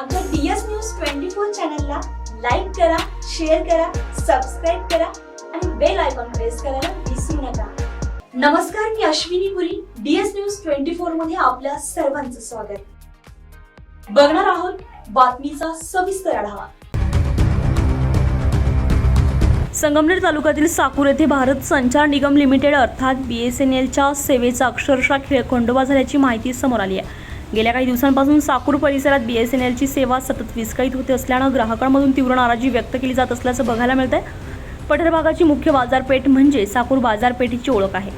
आमच्या DS news twenty four चॅनलला like करा शेअर करा सबस्क्राईब करा आणि बेल आयकॉन प्रेस करायला विसरू नका. नमस्कार मी Ashwini Puri DS news twenty फोरमध्ये आपल्या सर्वांचं स्वागत. बघणार आहोत बातमीचा सविस्तर आढावा. संगमनेर तालुक्यातील साकूर येथे भारत संचार निगम लिमिटेड अर्थात बी एस एन एलच्या सेवेचा अक्षरशः खेळखंडोबा झाल्याची माहिती समोर आली आहे. गेल्या काही दिवसांपासून साकूर परिसरात बी एस एन एलची सेवा सतत विस्कळीत होते असल्यानं ग्राहकांमधून तीव्र नाराजी व्यक्त केली जात असल्याचं बघायला मिळतंय. पठार भागाची मुख्य बाजारपेठ म्हणजे साकूर बाजारपेठेची ओळख आहे.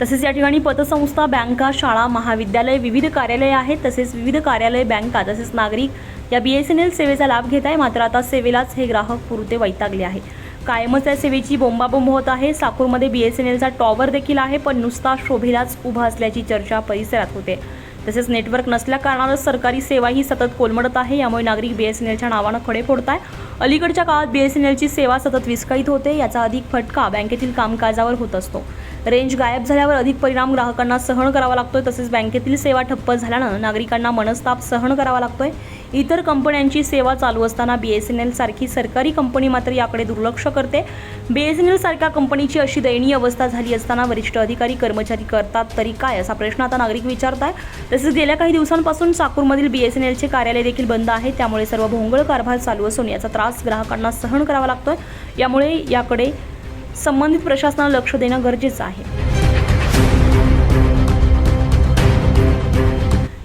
तसेच या ठिकाणी पतसंस्था बँका शाळा महाविद्यालय विविध कार्यालये आहेत. तसेच विविध कार्यालय बँका तसेच नागरिक या बी एस एन एल सेवेचा लाभ घेत आहे. मात्र आता सेवेलाच हे ग्राहक पुरते वैतागले आहे. कायमच या सेवेची बोंबाबोंब होत आहे. साकूरमध्ये बी एस एन एलचा टॉवर देखील आहे पण नुसता शोभेलाच उभा असल्याची चर्चा परिसरात होते. तसेच नेटवर्क नसल्या कारणानं सरकारी सेवाही सतत कोलमडत आहे. यामुळे नागरिक बी एस एन एलच्या नावानं खडे फोडत आहे अलीकडच्या काळात बी एस एन एलची सेवा सतत विस्कळीत होते. याचा अधिक फटका बँकेतील कामकाजावर होत असतो. रेंज गायब झाल्यावर अधिक परिणाम ग्राहकांना सहन करावा लागतोय. तसेच बँकेतील सेवा ठप्प झाल्यानं नागरिकांना मनस्ताप सहन करावा लागतोय. इतर कंपन्यांची सेवा चालू असताना बी एस एन एल सारखी सरकारी कंपनी मात्र याकडे दुर्लक्ष करते. बी एस एन एल सारख्या कंपनीची अशी दयनीय अवस्था झाली असताना वरिष्ठ अधिकारी कर्मचारी करतात तरी काय असा प्रश्न आता नागरिक विचारत आहे तसेच गेल्या काही दिवसांपासून साकूरमधील बी एस एन एलचे कार्यालय देखील बंद आहे. त्यामुळे सर्व भोंगळ कारभार चालू असून याचा त्रास ग्राहकांना सहन करावा लागतोय. यामुळे याकडे संबंधित प्रशासनाला लक्ष देणं गरजेचं आहे.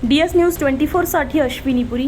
डी एस न्यूज ट्वेंटी फोरसाठी अश्विनी पुरी.